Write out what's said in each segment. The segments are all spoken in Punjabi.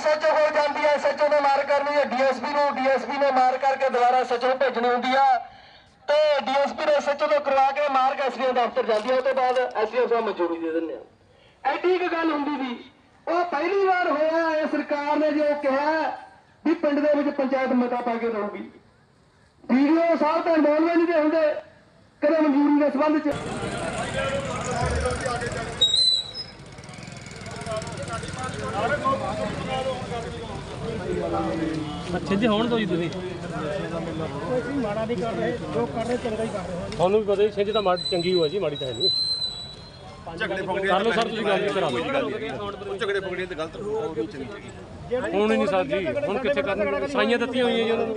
ਐਸਐਚਓ ਕੋਲ ਜਾਂਦੀ ਹੈ, ਐਸਐਚਓ ਨੇ ਮਾਰ ਕਰਨੀ ਹੈ, ਡੀਐਸਪੀ ਨੂੰ, ਡੀਐਸਪੀ ਨੇ ਮਾਰ ਕਰਕੇ ਦੁਬਾਰਾ ਐਸਐਚਓ ਭੇਜਣੀ ਹੁੰਦੀ ਆ। ਤੇ ਡੀਐਸਪੀ ਨੇ ਐਸਐਚਓ ਤੋਂ ਕਰਵਾ ਕੇ ਮਾਰ ਕੇ ਐਸਡੀਓ ਦਫ਼ਤਰ ਜਾਂਦੀ ਹੈ ਉਹ ਤੋਂ ਬਾਅਦ ਐਸਡੀਓ ਸਾਹਿਬ ਮਨਜ਼ੂਰੀ ਦੇ ਦਿੰਦੇ ਆ। ਐਡੀ ਇੱਕ ਗੱਲ ਹੁੰਦੀ ਸੀ। ਉਹ ਪਹਿਲੀ ਵਾਰ ਹੋਇਆ ਇਹ ਸਰਕਾਰ ਨੇ ਜੋ ਕਿਹਾ ਵੀ ਪਿੰਡ ਦੇ ਵਿੱਚ ਪੰਚਾਇਤ ਮਤਾ ਪਾ ਕੇ ਰਹੂਗੀ ਵੀਡੀਓ ਸਾਹਿਬ ਤਾਂ ਇਨਵੋਲਵ ਨਹੀਂ ਦੇ ਹੁੰਦੇ, ਕਦੇ ਮਨਜ਼ੂਰੀ ਦੇ ਸੰਬੰਧ 'ਚ। ਅੱਛੇ ਜੀ ਹੋਣ ਦੋ ਜੀ ਤੁਸੀਂ। ਮਾੜਾ ਨਹੀਂ ਕਰ ਰਹੇ ਜੋ ਕਰ ਰਹੇ ਚੰਗਾ ਹੀ ਕਰ ਰਹੇ ਤੁਹਾਨੂੰ ਵੀ ਪਤਾ ਜੀ ਛਿੰਝ ਤਾਂ ਮਾੜੀ ਚੰਗੀ ਹੋਈ ਜੀ ਮਾੜੀ ਤਾਂ ਹੈ ਨਹੀਂ। ਝਗੜੇ ਫਗੜੇ ਕਰ ਲਓ ਸਰ ਤੁਸੀਂ ਗੱਲ ਕਰਾ ਉਹ ਝਗੜੇ ਫਗੜੇ ਤੇ ਗਲਤ ਉਹ ਨਹੀਂ ਚੰਗੀ ਹੈਗੀ ਹੁਣ ਹੀ ਨਹੀਂ ਸਰ ਜੀ ਹੁਣ ਕਿੱਥੇ ਕਰਨਗੇ? ਸਾਈਆਂ ਦਿੱਤੀਆਂ ਹੋਈਆਂ ਜੀ ਉਹਨਾਂ ਨੂੰ।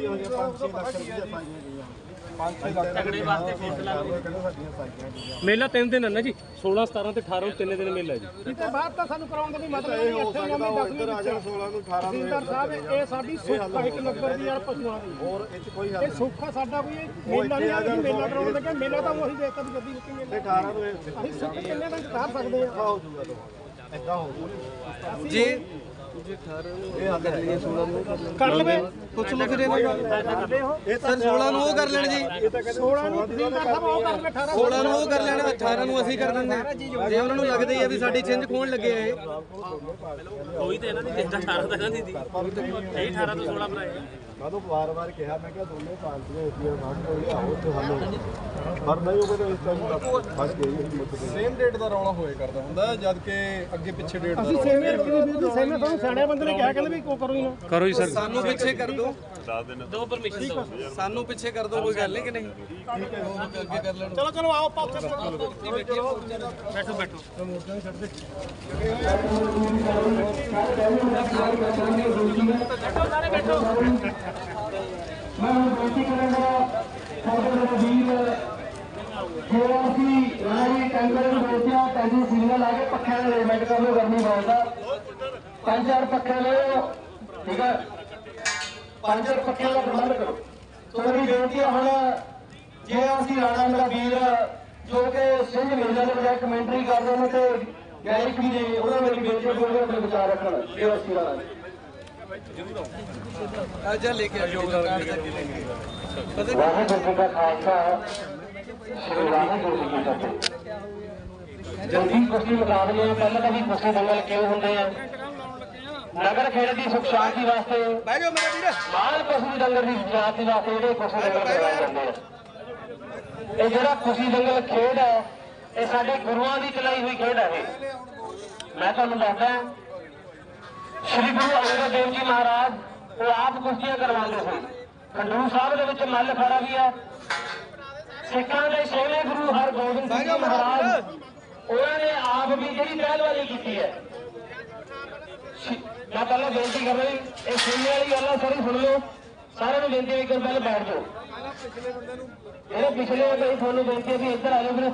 ਮੇਲਾ ਤਿੰਨ ਦਿਨ ਹੈ ਨਾ ਜੀ 16 17 ਤੇ 18 ਨੂੰ ਤਿੰਨੇ ਦਿਨ ਮੇਲਾ ਜੀ। ਇਸ ਤੋਂ ਬਾਅਦ ਤਾਂ ਸਾਨੂੰ ਕਰਾਉਣ ਦਾ ਵੀ ਮਤਲਬ ਨਹੀਂ ਇੱਥੇ ਨਵੀਂ ਦਸਵੀਂ ਵਿੱਚ 16 ਨੂੰ 18 ਨੂੰ ਤਹਿਸੀਲਦਾਰ ਸਾਹਿਬ ਇਹ ਸਾਡੀ ਸੁੱਖ ਹੈ ਇੱਕ ਨਗਰ ਦੀ ਯਾਰ ਪਸ਼ੂਆਂ ਦੀ। ਹੋਰ ਇਹ ਚ ਕੋਈ ਇਹ ਸੁੱਖ ਆ ਸਾਡਾ ਕੋਈ ਮੇਲਾ ਨਹੀਂ ਆ ਮੇਲਾ ਕਰਾਉਣ ਲੱਗੇ ਮੇਲਾ ਤਾਂ ਉਹੀ ਦੇਖਤਾ ਵੀ ਜੱਦੀ ਉੱਤੇ ਮੇਲਾ 18 ਨੂੰ ਅਸੀਂ ਸੁੱਖ ਕਿੰਨੇ ਦਿਨ ਕਰ ਸਕਦੇ ਆ ਜੀ ਕਰ ਲਵੇ। ਪੁੱਛ ਲਓ ਫਿਰ ਇਹਨਾਂ ਨੂੰ। ਇਹ ਸਰ 16 ਨੂੰ ਉਹ ਕਰ ਲੈਣ ਜੀ। 16 ਨੂੰ ਤਹਿਸੀਲਦਾਰ ਸਾਹਿਬ ਉਹ ਕਰ ਲੈ 18 16 ਨੂੰ ਉਹ ਕਰ ਲੈਣ 18 ਨੂੰ ਅਸੀਂ ਕਰ ਦਿੰਦੇ। ਜੇ ਉਹਨਾਂ ਨੂੰ ਲੱਗਦਾ ਹੀ ਆ ਵੀ ਸਾਡੀ ਛਿੰਝ ਖੋਣ ਲੱਗੇ ਆ ਇਹ। ਹੋਈ ਤੇ ਇਹਨਾਂ ਦੀ 18 ਤੱਕ ਦੀ ਸੀ। ਇਹ 18 ਤੋਂ 16 ਬਣਾਏ ਮੈਂ ਵਾਰ-ਵਾਰ ਕਿਹਾ ਮੈਂ ਕਿਹਾ ਦੋਨੇ ਪਾਰਟੀਆਂ ਇਤੀਆਂ ਬਾਹਰ ਕੋਈ ਆਓ ਤੇ ਹੱਲ ਹੋ ਪਰ ਨਹੀਂ ਉਹ ਕਹਿੰਦੇ ਇਸ ਟਾਈਮ ਫਸ ਮੁੱਦੇ ਸੇਮ ਡੇਟ ਦਾ ਰੌਲਾ ਹੋਏ ਕਰਦਾ ਹੁੰਦਾ ਜਦ ਕਿ ਅੱਗੇ ਪਿੱਛੇ ਡੇਟ ਦਾ ਅਸੀਂ ਸੇਮੇ ਦੀ ਸੇਮੇ ਤੁਹਾਨੂੰ ਸਿਆਣੇ ਬੰਦੇ ਨੇ ਕਿਹਾ ਕਹਿੰਦੇ ਵੀ ਕੋ ਕਰੋ ਹੀ ਨਾ। ਕਰੋ ਜੀ ਸਰ। ਸਾਨੂੰ ਪਿੱਛੇ ਕਰ ਦਿਓ। ਦੋ ਪਰਮਿਸ਼ਨ ਦਿਓ ਸਾਨੂੰ ਪਿੱਛੇ ਕਰ ਦਿਓ ਕੋਈ ਗੱਲ ਨਹੀਂ ਕਿ ਨਹੀਂ? ਅੱਗੇ ਕਰ ਲੈਣ। ਚਲੋ ਚਲੋ ਆਓ ਪਾਸੇ ਬੈਠੋ ਬੈਠੋ। ਮੈਂ ਹੁਣ ਬੇਨਤੀ ਕਰਾਂਗਾ ਸਾਡੇ ਵੀਰ ਜਿਹੜਾ ਅਸੀਂ ਰਾਜੀ ਟੈਂਕਰ ਨੂੰ ਵੇਚਿਆ ਟੈਂਕੀ ਸੀਲੀਆਂ ਲਾ ਕੇ ਪੱਖਿਆਂ ਦਾ ਅਰੇਂਜਮੈਂਟ ਕਰ ਲਓ ਗਰਮੀ ਬਹੁਤ ਆ। ਪੰਜ ਚਾਰ ਪੱਖੇ ਲਿਓ ਠੀਕ ਹੈ? ਪੰਜ ਚਾਰ ਪੱਖਿਆਂ ਦਾ ਪ੍ਰਬੰਧ ਕਰੋ। ਮੇਰੀ ਬੇਨਤੀ ਹੈ ਹੁਣ ਜੇ ਅਸੀਂ ਰਾਣਾ ਮੇਰਾ ਵੀਰ ਜੋ ਕਿ ਸਿੰਘ ਮੇਲੇ ਦੇ ਬਜਾਏ ਕਮੈਂਟਰੀ ਕਰਦੇ ਨੇ ਤੇ ਗਾਇਕ ਵੀ ਨੇ ਉਹਨਾਂ ਮੇਰੀ ਬੇਨਤੀ ਹੈ ਕਿ ਦਾ ਵਿਚਾਰ ਰੱਖਣ। ਇਹ ਅਸੀਂ ਰਾਣਾ ਜਾ ਲੈ ਕੇ ਆਜੋ ਵਾਹਿਗੁਰੂ ਕਾ ਖਾਲਸਾ। ਸ੍ਰੀ ਵਾਹਿਗੁਰੂ ਜੀ ਕੀ ਫਤਿਹ। ਜਲਦੀ। ਕੁਸ਼ਤੀ ਮੁਕਾਬਲੇ ਪਹਿਲਾਂ ਤਾਂ ਵੀ ਕੁਸ਼ਤੀ ਦੰਗਲ ਕਿਉਂ ਹੁੰਦੇ ਆ? ਨਗਰ ਖੇਡ ਦੀ ਸੁਖ ਸ਼ਾਂਤੀ ਵਾਸਤੇ ਬਹਿ ਜਾਓ ਮੇਰੇ ਵੀਰ। ਮਾਲ ਕੁਸ਼ਤੀ ਦੰਗਲ ਦੀ ਸ਼ਾਂਤੀ ਵਾਸਤੇ ਜਿਹੜੇ ਕੁਸ਼ਤੀ ਦੰਗਲ ਕਰਵਾਏ ਜਾਂਦੇ ਆ ਇਹ ਜਿਹੜਾ ਕੁਸ਼ਤੀ ਦੰਗਲ ਖੇਡ ਹੈ ਇਹ ਸਾਡੇ ਗੁਰੂਆਂ ਦੀ ਚਲਾਈ ਹੋਈ ਖੇਡ ਹੈ ਇਹ। ਮੈਂ ਤੁਹਾਨੂੰ ਦੱਸਦਾ ਸ਼੍ਰੀ ਗੁਰੂ ਅੰਗਦ ਦੇਵ ਜੀ ਮਹਾਰਾਜ ਉਹ ਆਪ ਕੁਸ਼ਤੀਆਂ ਕਰਵਾਉਂਦੇ ਸਨ ਖੰਡੂਰ ਸਾਹਿਬ ਦੇ ਵਿੱਚ ਮੱਲ ਖੜਾ ਵੀ ਹੈ। ਸਿੱਖਾਂ ਦੇ ਛੇਵੇਂ ਗੁਰੂ ਹਰਗੋਬਿੰਦ ਸਿੰਘ ਜੀ ਮਹਾਰਾਜ। ਉਹਨਾਂ ਨੇ ਆਪ ਵੀ ਜਿਹੜੀ ਪਹਿਲਵਾਨੀ ਕੀਤੀ ਹੈ। ਮੈਂ ਪਹਿਲਾਂ ਬੇਨਤੀ ਕਰ ਰਹੀ ਇਹ ਸੁਣਨੇ ਵਾਲੀ ਗੱਲ ਆ ਸਾਰੀ ਸੁਣ ਲਓ। ਸਾਰਿਆਂ ਨੂੰ ਬੇਨਤੀ ਇੱਕ ਪਹਿਲਾਂ ਬੈਠ ਜਾਓ। ਜਿਹੜੇ ਪਿਛਲੇ ਭਾਈ ਤੁਹਾਨੂੰ ਬੇਨਤੀ ਹੈ ਵੀ ਇੱਧਰ ਆ ਜਾਓ ਵੀਰੇ।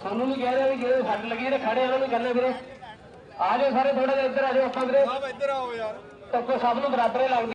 ਤੁਹਾਨੂੰ ਨਹੀਂ ਕਹਿ ਰਿਹਾ ਵੀ ਜਿਹੜੇ ਸੱਟ ਲੱਗੀ ਜਿਹੜੇ ਖੜੇ ਉਹਨਾਂ ਨੂੰ ਕਹਿੰਦੇ ਵੀਰੇ। ਆ ਜਾਓ ਸਾਰੇ ਥੋੜਾ ਜਿਹਾ ਇੱਧਰ ਆ ਜਾਓ ਆਪਾਂ ਵੀਰੇ। ਇੱਧਰ ਆਓ ਯਾਰ। ਤਾਂ ਕੋਈ ਸਭ ਨੂੰ ਬਰਾਬਰ ਹੀ ਲੱਗਦੀ